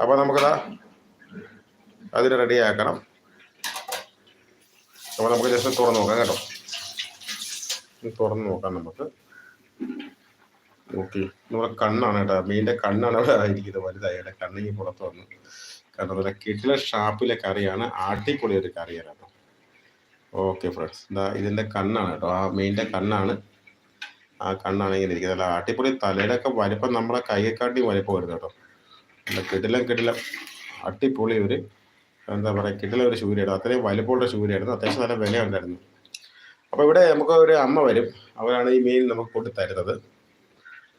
അപ്പോൾ നമുക്കതാ അതിന് റെഡിയാക്കണം അപ്പോൾ നമുക്ക് ജസ്റ്റ് തുറന്ന് നോക്കാം കേട്ടോ. തുറന്ന് നോക്കാം നമുക്ക്. നോക്കി. നമ്മുടെ കണ്ണാണ് കേട്ടോ. മീന്റെ കണ്ണാണ് അവിടെ ഇരിക്കുന്നത് വലുതായി. കണ്ണി പുറത്ത് വന്നു. കാരണം നല്ല കിട്ടിലെ ഷാപ്പിലെ കറിയാണ്. ആട്ടിപ്പൊളി ഒരു കറിയാണ് കേട്ടോ. ഓക്കെ ഫ്രണ്ട്സ് എന്താ ഇതിന്റെ കണ്ണാണ് കേട്ടോ. ആ മീന്റെ കണ്ണാണ്. ആ കണ്ണാണ് ഇങ്ങനെ ഇരിക്കുന്നത്. അല്ല ആട്ടിപ്പൊളി തലയുടെ ഒക്കെ വലിപ്പം നമ്മളെ കൈയെക്കാട്ടി വലിപ്പം വരുന്നത് കേട്ടോ. നല്ല കിടിലം കിടിലം. അട്ടിപ്പൊളി ഒരു എന്താ പറയുക കിടിലം ഒരു ശൂര്യായിരുന്നു. അത്രയും വലുപ്പമുള്ള ശൂര്യായിരുന്നു. അത്യാവശ്യം നല്ല വില ഉണ്ടായിരുന്നു അപ്പോൾ ഇവിടെ നമുക്ക് ഒരു അമ്മ വരും. അവരാണ് ഈ മീൻ നമുക്ക് കൊണ്ടു തരുന്നത്.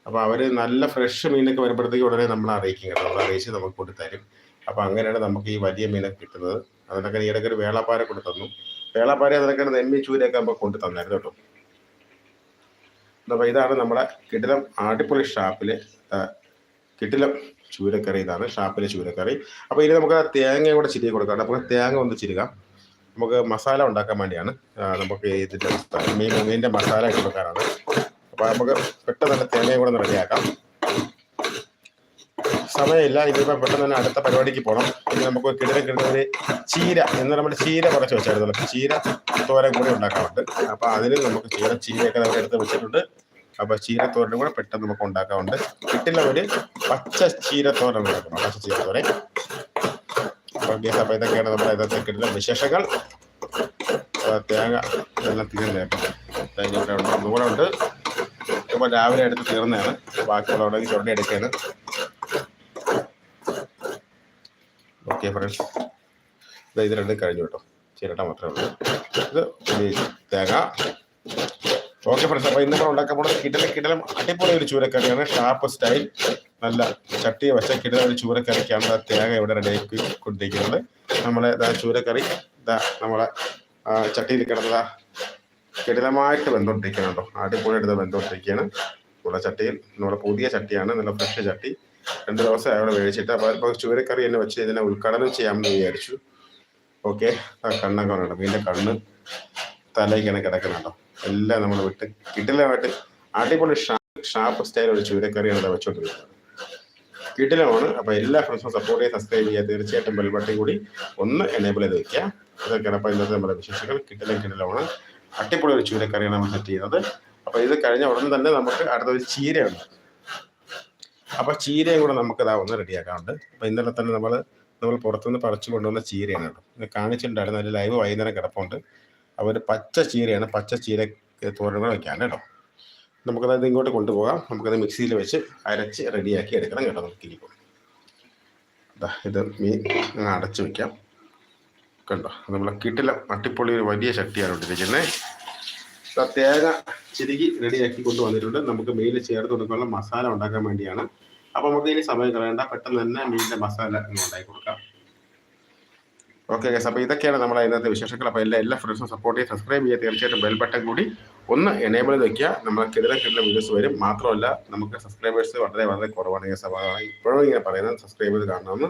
അപ്പോൾ അവർ നല്ല ഫ്രഷ് മീനൊക്കെ വരുമ്പോഴത്തേക്ക് ഉടനെ നമ്മളെ അറിയിക്കും കേട്ടോ. നമ്മൾ അറിയിച്ച് നമുക്ക് കൊണ്ട് തരും. അപ്പോൾ അങ്ങനെയാണ് നമുക്ക് ഈ വലിയ മീനൊക്കെ കിട്ടുന്നത്. അതിനൊക്കെ ഈയിടയ്ക്ക് ഒരു വേളാപ്പാര കൊണ്ടു തന്നു. വേളാപ്പാര അതിനൊക്കെ നെമ്മി ചൂരയൊക്കെ നമുക്ക് കൊണ്ടു തന്നായിരുന്നു കേട്ടോ. അപ്പോൾ ഇതാണ് നമ്മുടെ കിടിലം ആടിപ്പൊളി ഷാപ്പിലെ കിടിലം ചൂരക്കറി ഇതാണ് ഷാപ്പിലെ ചൂരക്കറി. അപ്പോൾ ഇനി നമുക്ക് തേങ്ങ കൂടെ ചിരി കൊടുക്കാം അപ്പോൾ തേങ്ങ ഒന്ന് ചിരുകാം. നമുക്ക് മസാല ഉണ്ടാക്കാൻ വേണ്ടിയാണ് നമുക്ക് ഇതിന്റെ മീൻ മീനിന്റെ മസാല കൊടുക്കാനാണ്. അപ്പോൾ നമുക്ക് പെട്ടെന്ന് തന്നെ തേങ്ങയും കൂടെ റെഡിയാക്കാം സമയമില്ല ഇതിപ്പോൾ പെട്ടെന്ന് തന്നെ അടുത്ത പരിപാടിക്ക് പോകണം പിന്നെ നമുക്ക് കിടന കിടന്നൊരു ചീര എന്ന് നമ്മുടെ ചീര കുറച്ച് വെച്ചായിരുന്നു. ചീര തോരൻ കൂടി ഉണ്ടാക്കാറുണ്ട്. അപ്പോൾ അതിന് നമുക്ക് ചീര ചീരയൊക്കെ നമുക്ക് എടുത്ത് വെച്ചിട്ടുണ്ട്. അപ്പോൾ ചീരത്തോരനും തോരനും കൂടെ പെട്ടെന്ന് നമുക്ക് ഉണ്ടാക്കാറുണ്ട് കിട്ടില്ല ഒരു പച്ച ചീരത്തോരൻ തോരൻ ഉണ്ടാക്കണം പച്ച ചീരത്തോരൻ. അപ്പൊ ഇതൊക്കെയാണ് നമ്മുടെ ഇന്നത്തെ കിട്ടുന്ന വിശേഷങ്ങൾ. തേങ്ങ എല്ലാം തേങ്ങ ഇവിടെ ഉണ്ട് ഒന്നുകൂടെ ഉണ്ട്. ഇപ്പോൾ രാവിലെ എടുത്ത് തീർന്നതാണ്. ബാക്കിയുള്ള അവിടെ ചുരുണ്ടി എടുക്കുകയാണ്. ഓക്കെ ഫ്രണ്ട്സ് ഇത് ഇത് രണ്ടും കഴിഞ്ഞു കേട്ടോ. ചിരട്ട മാത്രമേ ഉള്ളൂ. ഇത് തേങ്ങ. ഓക്കെ ഫ്രണ്ട്സ് അപ്പോൾ ഇന്നിപ്പോൾ ഉണ്ടാക്കാൻ പോകുന്നത് കിടലം കിടലം അടിപൊളി ഒരു ചൂരക്കറിയാണ്. ഷാർപ്പ് സ്റ്റൈൽ നല്ല ചട്ടി വെച്ച കിടല ഒരു ചൂരക്കറിക്കാണ് തേങ്ങ ഇവിടെ റെഡിയാക്കി കൊണ്ടിരിക്കുന്നത് നമ്മളെ ചൂരക്കറി ഇതാ നമ്മളെ ചട്ടിയിൽ കിടന്നതാ കിടലമായിട്ട് കേട്ടോ. അടിപൊളി എടുത്ത് വെന്തോണ്ടിരിക്കുകയാണ് നമ്മുടെ ചട്ടിയിൽ നമ്മുടെ പുതിയ ചട്ടിയാണ് നല്ല ഫ്രഷ് ചട്ടി. രണ്ട് ദിവസം അവിടെ മേടിച്ചിട്ട് അപ്പോൾ അതിപ്പോ ചൂരക്കറി തന്നെ വെച്ച് ഇതിനെ ഉദ്ഘാടനം ചെയ്യാമെന്ന് വിചാരിച്ചു. ഓക്കെ കണ്ണൊക്കെ ഉണ്ട് മീന്റെ കണ്ണ് തലയിങ്ങനെ കിടക്കുന്നുണ്ടോ എല്ലാം നമ്മൾ വിട്ട് കിടിലമായിട്ട് അടിപൊളി ഷാർപ്പ് സ്റ്റൈൽ ഒരു ചൂരക്കറിയാണ് ഇവിടെ വെച്ചുകൊണ്ടിരിക്കുന്നത് കിടിലമാണ്. അപ്പോൾ എല്ലാ ഫ്രണ്ട്സും സപ്പോർട്ട് ചെയ്യാൻ സബ്സ്ക്രൈബ് ചെയ്യുക. തീർച്ചയായിട്ടും ബെൽബട്ടൺ കൂടി ഒന്ന് എനേബിൾ ചെയ്ത് വെക്കുക. അതൊക്കെയാണ് അപ്പോൾ ഇന്നത്തെ നമ്മുടെ വിശേഷങ്ങൾ. കിടിലം കിടിലമാണ്. അടിപൊളി ഒരു ചൂരക്കറിയാണ് നമ്മൾ സെറ്റ് ചെയ്യുന്നത്. അപ്പോൾ ഇത് കഴിഞ്ഞ ഉടനെ തന്നെ നമുക്ക് അടുത്തൊരു ചീരയുണ്ട്. അപ്പോൾ ചീരയും കൂടെ നമുക്ക് ഇതാ ഒന്ന് റെഡിയാക്കാറുണ്ട് അപ്പോൾ ഇന്നലെ തന്നെ നമ്മൾ നമ്മൾ പുറത്തുനിന്ന് പറിച്ചു കൊണ്ടുവന്ന ചീരയാണ് കേട്ടോ. കാണിച്ചിട്ടുണ്ടായിരുന്നു. അതിൽ ലൈവ് വൈകുന്നേരം കിടപ്പുണ്ട്. അവർ പച്ച ചീരയാണ് പച്ച ചീര തോരണ വെക്കാൻ കേട്ടോ. നമുക്കത് ഇങ്ങോട്ട് കൊണ്ടുപോകാം. നമുക്കത് മിക്സിയിൽ വെച്ച് അരച്ച് റെഡിയാക്കി എടുക്കണം കേട്ടോ നമുക്ക് ഇനിയിപ്പോൾ ഇത് മീൻ അടച്ചു വയ്ക്കാം കണ്ടോ നമ്മളെ കിട്ടില അട്ടിപ്പൊളി ഒരു വലിയ ശക്തിയാണ് ഇട്ടിരിക്കുന്നത് പ്രത്യേക ചിരുകി റെഡിയാക്കി കൊണ്ടുവന്നിട്ടുണ്ട് നമുക്ക് മീനിൽ ചേർത്ത് കൊടുക്കാനുള്ള മസാല ഉണ്ടാക്കാൻ വേണ്ടിയാണ്. അപ്പോൾ നമുക്ക് ഇനി സമയം കളയണ്ട. പെട്ടെന്ന് തന്നെ മീനിന്റെ മസാല ഉണ്ടാക്കി കൊടുക്കാം. ഓക്കെ ഓക്കെ അപ്പോൾ ഇതൊക്കെയാണ് നമ്മളെ ഇന്നത്തെ വിശേഷങ്ങൾ. അപ്പോൾ എല്ലാ എല്ലാ ഫ്രണ്ട്സും സപ്പോർട്ട് ചെയ്ത് സബ്സ്ക്രൈബ് ചെയ്യുക. തീർച്ചയായിട്ടും ബെൽ ബട്ടൺ കൂടി ഒന്ന് എനേബിൾ വെക്കുക. നമ്മൾ കിട്ടുന്ന വീഡിയോസ് വരും. മാത്രമല്ല നമുക്ക് സബ്സ്ക്രൈബേഴ്സ് വളരെ വളരെ കുറവാണ്. ഗൈസ് അതാണ് ഇപ്പോഴും ഇങ്ങനെ പറയുന്നത് സബ്സ്ക്രൈബ് ചെയ്ത് കാണണമെന്ന്.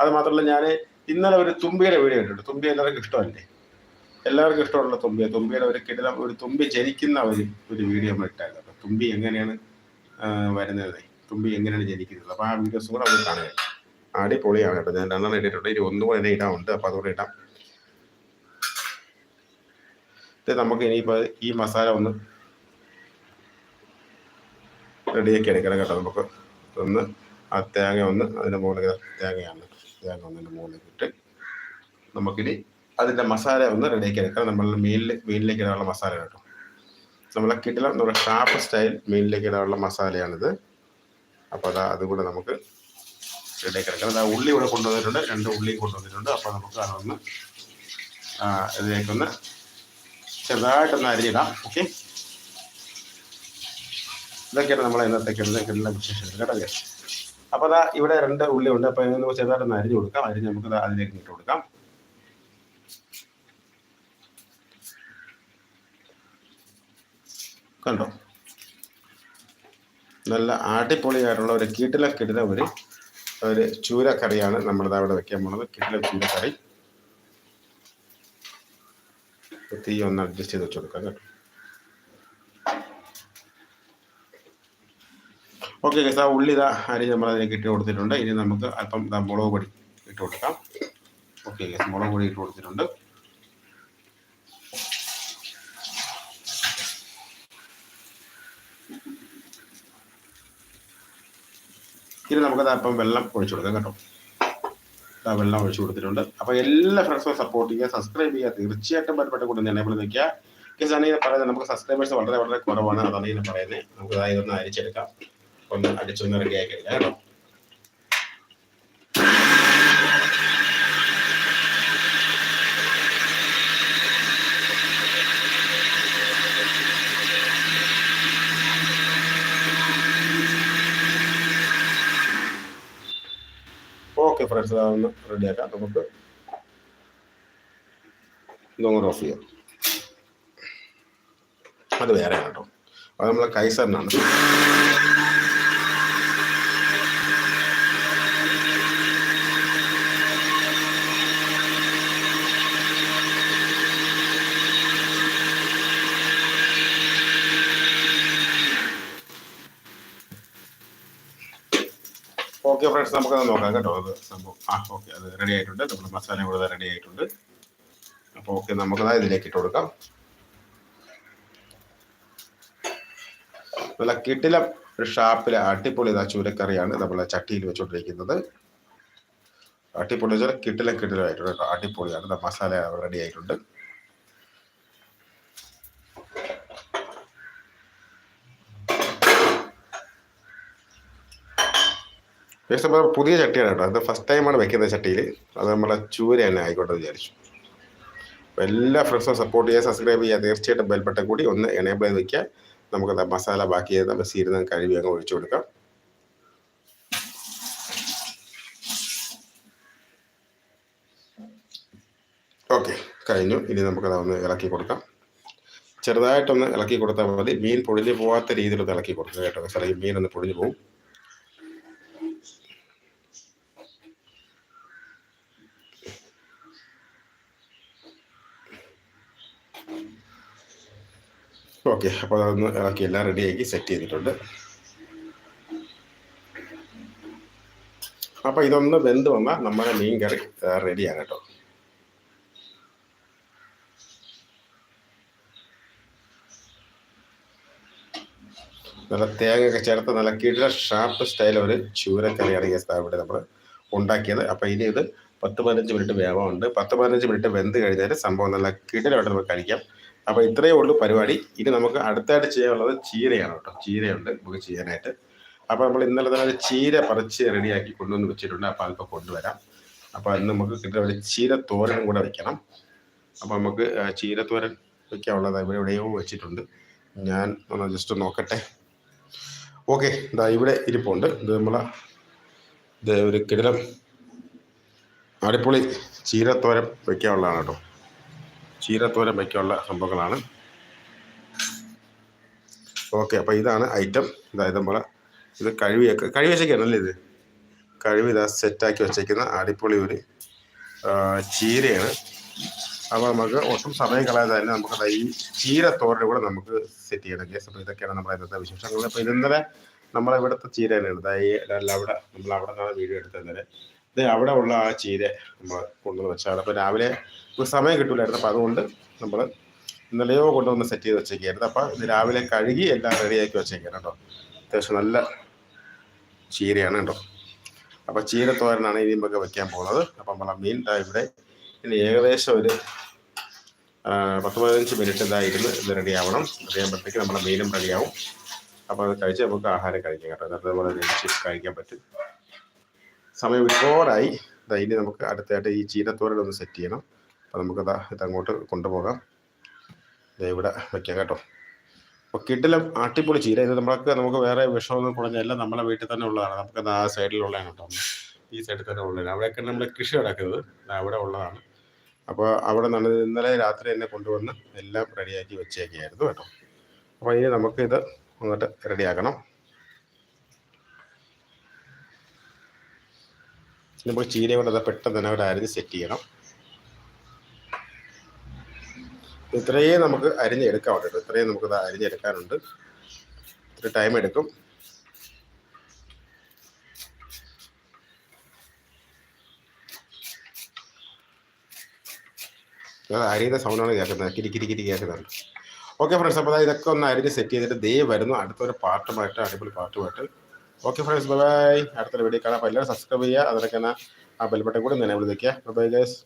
അത് മാത്രമല്ല ഞാൻ ഇന്നലെ ഒരു തുമ്പിയുടെ വീഡിയോ ഇട്ടിട്ടുണ്ട് തുമ്പി എല്ലാവർക്കും ഇഷ്ടമല്ലേ? എല്ലാവർക്കും ഇഷ്ടമുള്ള തുമ്പിയ. തുമ്പിയുടെ ഒരു കിടില ഒരു തുമ്പി ജനിക്കുന്ന ഒരു ഒരു വീഡിയോ നമ്മൾ ഇട്ടായിരുന്നു. അപ്പോൾ തുമ്പി എങ്ങനെയാണ് വരുന്നത്? തുമ്പി എങ്ങനെയാണ് ജനിക്കുന്നത്? അപ്പോൾ ആ വീഡിയോസ് കൂടെ നമ്മൾ കാണുക. അടിപൊളിയാണ് കേട്ടോ. ഞാൻ രണ്ടെണ്ണം ഇട്ടിട്ടുണ്ട്. ഇനി ഒന്നും പോലെ എന്നെ ഇടാറുണ്ട് അപ്പോൾ അതുകൂടെ ഇടാം. ഇത് നമുക്ക് ഇനിയിപ്പോൾ ഈ മസാല ഒന്ന് റെഡിയാക്കി എടുക്കണം കേട്ടോ നമുക്ക്. ഒന്ന് ആ തേങ്ങ ഒന്ന് അതിന്റെ മുകളിൽ തേങ്ങയാണ്. തേങ്ങ ഒന്നിന്റെ മുകളിൽ ഇട്ട് നമുക്കിനി അതിന്റെ മസാല ഒന്ന് റെഡിയാക്കി എടുക്കണം. നമ്മൾ മീനിൽ മീനിലേക്ക് ഇടാനുള്ള മസാല കേട്ടോ. നമ്മളെ കിട്ടില്ല നമ്മുടെ ഷാർപ്പ് സ്റ്റൈൽ മീനിലേക്ക് ഇടാനുള്ള മസാലയാണിത്. അപ്പോൾ അതാ അതുകൂടെ നമുക്ക് റെഡിയാക്കി എടുക്കണം അതാ ഉള്ളി ഇവിടെ കൊണ്ടുവന്നിട്ടുണ്ട് രണ്ട് ഉള്ളി കൊണ്ടുവന്നിട്ടുണ്ട്. അപ്പോൾ നമുക്ക് അതൊന്ന് ആ, ഇതിലേക്കൊന്ന് ചെറുതായിട്ടൊന്ന് അരിഞ്ഞിടാം. ഓക്കെ? ഇതൊക്കെയാണ് നമ്മളെ ഇന്നത്തെ കിടന്ന വിശേഷങ്ങൾ കേട്ടോ അപ്പോൾ അതാ ഇവിടെ രണ്ട് ഉള്ളി ഉണ്ട്. അപ്പോൾ ഇത് നമുക്ക് ചെറുതായിട്ടൊന്ന് അരിഞ്ഞു കൊടുക്കാം. അരിഞ്ഞ് നമുക്ക് അതിലേക്ക് ഇട്ട് കൊടുക്കാം. കണ്ടോ? നല്ല അടിപൊളിയായിട്ടുള്ള ഒരു കിടില കിടില ഒരു ഒരു ചൂരക്കറിയാണ് നമ്മളിത് അവിടെ വെക്കാൻ പോണത്. കിടില ചൂരക്കറി. തീ ഒന്ന് അഡ്ജസ്റ്റ് ചെയ്ത് വെച്ച് കൊടുക്കാം കേട്ടോ. ഓക്കെ ഗസ് ആ ഉള്ളി ഇതാ അരി നമ്മൾ അതിലേക്ക് ഇട്ട് കൊടുത്തിട്ടുണ്ട്. ഇനി നമുക്ക് അല്പം മുളക് പൊടി ഇട്ട് കൊടുക്കാം. ഓക്കെ ഗസ് മുളക് പൊടി ഇട്ട് കൊടുത്തിട്ടുണ്ട്. ഇനി നമുക്കത് അപ്പം വെള്ളം ഒഴിച്ചു കൊടുക്കാം കേട്ടോ. വെള്ളം ഒഴിച്ചു കൊടുത്തിട്ടുണ്ട്. അപ്പോൾ എല്ലാ ഫ്രണ്ട്സും സപ്പോർട്ട് ചെയ്യുക സബ്സ്ക്രൈബ് ചെയ്യുക. തീർച്ചയായിട്ടും ബന്ധപ്പെട്ട കൂടെ എനേബിൾ നിൽക്കുക. കേസ് ആണ് പറയുന്നത് നമുക്ക് സബ്സ്ക്രൈബേഴ്സ് വളരെ വളരെ കുറവാണ്. അതാണ് ഇങ്ങനെ പറയുന്നത്. നമുക്ക് ഒന്ന് അരിച്ചെടുക്കാം. ഒന്ന് അടിച്ചൊന്ന് റെഡി കേട്ടോ. ഓക്കെ റെഡി റെഡിയാക്കാം. നമുക്ക് ഇതൊന്ന് ഓഫ് ചെയ്യാം. അത് വേറെ കേട്ടോ. അത് നമ്മളെ കൈസറിനാണ് ഓക്കെ ഫ്രണ്ട്സ് നമുക്ക് നോക്കാം കേട്ടോ. അത് സംഭവം. ആ ഓക്കെ അത് റെഡി ആയിട്ടുണ്ട്. നമ്മുടെ മസാല കൂടെ റെഡി ആയിട്ടുണ്ട്. അപ്പോൾ ഓക്കെ നമുക്കത് ഇതിലേക്ക് ഇട്ട് കൊടുക്കാം. നല്ല കിട്ടില ഷാപ്പിലെ അടിപൊളി ചൂരക്കറിയാണ് നമ്മളെ ചട്ടിയിൽ വെച്ചുകൊണ്ടിരിക്കുന്നത് അടിപൊളി വെച്ചാൽ കിട്ടിലും കിട്ടിലായിട്ടുണ്ട് കേട്ടോ. അടിപൊളിയാണ്. മസാല റെഡി ആയിട്ടുണ്ട്. ഏകദേശം നമ്മൾ പുതിയ ചട്ടിയാണ് കേട്ടോ. അത് ഫസ്റ്റ് ടൈമാണ് വെക്കുന്നത് ചട്ടിയിൽ. അത് നമ്മളെ ചൂര തന്നെ ആയിക്കോട്ടെ വിചാരിച്ചു. അപ്പോൾ എല്ലാ ഫ്രണ്ട്സും സപ്പോർട്ട് ചെയ്യുക സബ്സ്ക്രൈബ് ചെയ്യുക തീർച്ചയായിട്ടും ബെൽബട്ട കൂടി ഒന്ന് എനേബിൾ ചെയ്ത് വയ്ക്കുക നമുക്ക് മസാല ബാക്കി ചെയ്ത് നമ്മൾ സീരുന്ന കഴുകി അങ്ങ് ഒഴിച്ചു കൊടുക്കാം. ഓക്കെ കഴിഞ്ഞു. ഇനി നമുക്കത് ഒന്ന് ഇളക്കി കൊടുക്കാം. ചെറുതായിട്ടൊന്ന് ഇളക്കി കൊടുത്താൽ മതി. മീൻ പൊടിഞ്ഞു പോകാത്ത രീതിയിലൊന്ന് ഇളക്കി കൊടുക്കുക കേട്ടോ. സാറേ മീൻ ഒന്ന് പൊടിഞ്ഞു പോകും ഓക്കെ അപ്പോൾ അതൊന്ന് ഇളക്കി എല്ലാം റെഡിയാക്കി സെറ്റ് ചെയ്തിട്ടുണ്ട്. അപ്പോൾ ഇതൊന്ന് വെന്ത് വന്നാൽ നമ്മുടെ മീൻ കറി റെഡിയാണ് കേട്ടോ. നല്ല തേങ്ങയൊക്കെ ചേർത്ത് നല്ല കിട ഷാർപ്പ് സ്റ്റൈൽ ഒരു ചൂരക്കറിയാണ് ഈ ഇവിടെ നമ്മൾ ഉണ്ടാക്കിയത്. അപ്പോൾ ഇനി ഇത് പത്ത് പതിനഞ്ച് മിനിറ്റ് വേവമുണ്ട് പത്ത് പതിനഞ്ച് മിനിറ്റ് വെന്ത് കഴിഞ്ഞാൽ സംഭവം നല്ല കിടലായിട്ട് നമുക്ക് കഴിക്കാം. അപ്പോൾ ഇത്രയേ ഉള്ളൂ പരിപാടി. ഇനി നമുക്ക് അടുത്തായിട്ട് ചെയ്യാനുള്ളത് ചീരയാണ് കേട്ടോ. ചീരയുണ്ട് നമുക്ക് ചെയ്യാനായിട്ട്. അപ്പോൾ നമ്മൾ ഇന്നലെ തന്നെ ഒരു ചീര പറിച്ച് റെഡിയാക്കി കൊണ്ടുവന്ന് വെച്ചിട്ടുണ്ട്. അപ്പോൾ അല്പം കൊണ്ടുവരാം. അപ്പോൾ ഇന്ന് നമുക്ക് കിട്ടുന്ന ഒരു തോരനും കൂടെ വെക്കണം. അപ്പോൾ നമുക്ക് ചീര തോരൻ വെക്കാനുള്ളത് ഇവിടെ എവിടെയോ വെച്ചിട്ടുണ്ട്. ഞാൻ ഒന്ന് ജസ്റ്റ് നോക്കട്ടെ. ഓക്കെ ഇതാ ഇവിടെ ഇരിപ്പുണ്ട്. ഇത് നമ്മളെ ഇത് ഒരു കിടിലം അടിപൊളി ചീരത്തോരം വെക്കാനുള്ളതാണ് കേട്ടോ. ചീരത്തോരൻ വയ്ക്കാനുള്ള സംഭവങ്ങളാണ്. ഓക്കെ അപ്പോൾ ഇതാണ് ഐറ്റം. അതായത് നമ്മൾ ഇത് കഴുകിയൊക്കെ കഴുകി വെച്ചേക്കാണല്ലേ ഇത്? കഴുകി ഇതാ സെറ്റാക്കി വെച്ചേക്കുന്ന അടിപൊളി ഒരു ചീരയാണ്. അപ്പോൾ നമുക്ക് ഒട്ടും സമയം കളയാതെ തന്നെ നമുക്ക് ഈ ചീരത്തോരൻ കൂടെ നമുക്ക് സെറ്റ് ചെയ്യണം കേസ് അപ്പോൾ ഇതൊക്കെയാണ് നമ്മുടെ ഇന്നത്തെ വിശേഷങ്ങൾ. അപ്പോൾ ഇന്നലെ നമ്മളെ ഇവിടുത്തെ ചീര തന്നെയാണ് അതായത് അവിടെ നമ്മൾ അവിടെ നിന്നാണ് വീഡിയോ എടുത്തത് ഇത് അവിടെ ഉള്ള ആ ചീര നമ്മൾ കൊണ്ടുവന്ന് വെച്ചാണ് അപ്പോൾ രാവിലെ ഒരു സമയം കിട്ടില്ലായിരുന്നു അപ്പോൾ അതുകൊണ്ട് നമ്മൾ ഇന്നലെയോ കൊണ്ടുവന്ന് സെറ്റ് ചെയ്ത് വെച്ചേക്കായിരുന്നു. അപ്പോൾ ഇത് രാവിലെ കഴുകി എല്ലാം റെഡിയാക്കി വെച്ചേക്കാണ് കേട്ടോ. അത്യാവശ്യം നല്ല ചീരയാണ് കേട്ടോ. അപ്പോൾ ചീരത്തോരനാണ് ഇനി നമുക്ക് വെക്കാൻ പോകുന്നത്. അപ്പം നമ്മളെ മീൻ ഇവിടെ ഇനി ഏകദേശം ഒരു പത്ത് പതിനഞ്ച് മിനിറ്റ് ഇതായിരുന്നു ഇത് റെഡി ആവണം. നമ്മുടെ മീനും റെഡിയാവും അപ്പോൾ അത് കഴിച്ച് നമുക്ക് ആഹാരം കഴിക്കാം കേട്ടോ. നേരത്തെ നമ്മൾ കഴിക്കാൻ പറ്റും. സമയം ഒരുപാടായി. ഇനി നമുക്ക് അടുത്തായിട്ട് ഈ ചീരത്തോരൻ ഒന്ന് സെറ്റ് ചെയ്യണം. അപ്പോൾ നമുക്കതാ ഇതങ്ങോട്ട് കൊണ്ടുപോകാം. ഇവിടെ വെക്കാം കേട്ടോ. അപ്പോൾ കിട്ടിലും അട്ടിപ്പൊളി ചീര. ഇത് നമ്മൾക്ക് നമുക്ക് വേറെ വിഷമൊന്നും കുളഞ്ഞല്ല നമ്മളെ വീട്ടിൽ തന്നെ ഉള്ളതാണ്. നമുക്ക് ആ സൈഡിലുള്ളതാണ് കേട്ടോ. ഈ സൈഡിൽ തന്നെ ഉള്ളതാണ്. അവിടെയൊക്കെ നമ്മൾ കൃഷി നടക്കുന്നത്. അവിടെ ഉള്ളതാണ്. അപ്പോൾ അവിടെ നിന്ന് ഇന്നലെ രാത്രി എന്നെ കൊണ്ടുവന്ന് എല്ലാം റെഡിയാക്കി വെച്ചേക്കായിരുന്നു കേട്ടോ. അപ്പോൾ ഇനി നമുക്കിത് എന്നിട്ട് റെഡിയാക്കണം. നമുക്ക് ചീര കൊണ്ട് പെട്ടെന്ന് തന്നെ ഒരു അരിഞ്ഞ് സെറ്റ് ചെയ്യണം. ഇത്രയേ നമുക്ക് അരിഞ്ഞെടുക്കാൻ കേട്ടോ. ഇത്രയും നമുക്കത് അരിഞ്ഞെടുക്കാനുണ്ട്. ഇത്ര ടൈം എടുക്കും. അരിയുടെ സൗണ്ടാണ് കേൾക്കുന്നത്. കിരി കിരി കേൾക്കുന്നുണ്ട്. ഓക്കെ ഫ്രണ്ട്സ് അപ്പോൾ ഇതൊക്കെ ഒന്ന് അരിഞ്ഞ് സെറ്റ് ചെയ്തിട്ട് ദേ വരുന്നു. അടുത്തൊരു പാട്ടുമായിട്ട് അടിപൊളി പാട്ടുമായിട്ട്. ഓക്കെ ഫ്രണ്ട്സ് ബൈ അടുത്തൊരു വീഡിയോ കാണാം. അപ്പോൾ എല്ലാവരും സബ്സ്ക്രൈബ് ചെയ്യുക. അതിനൊക്കെ ആ ബെൽബട്ടൻ കൂടി നിലവിൽ നിൽക്കുക ബൈ ഗൈസ്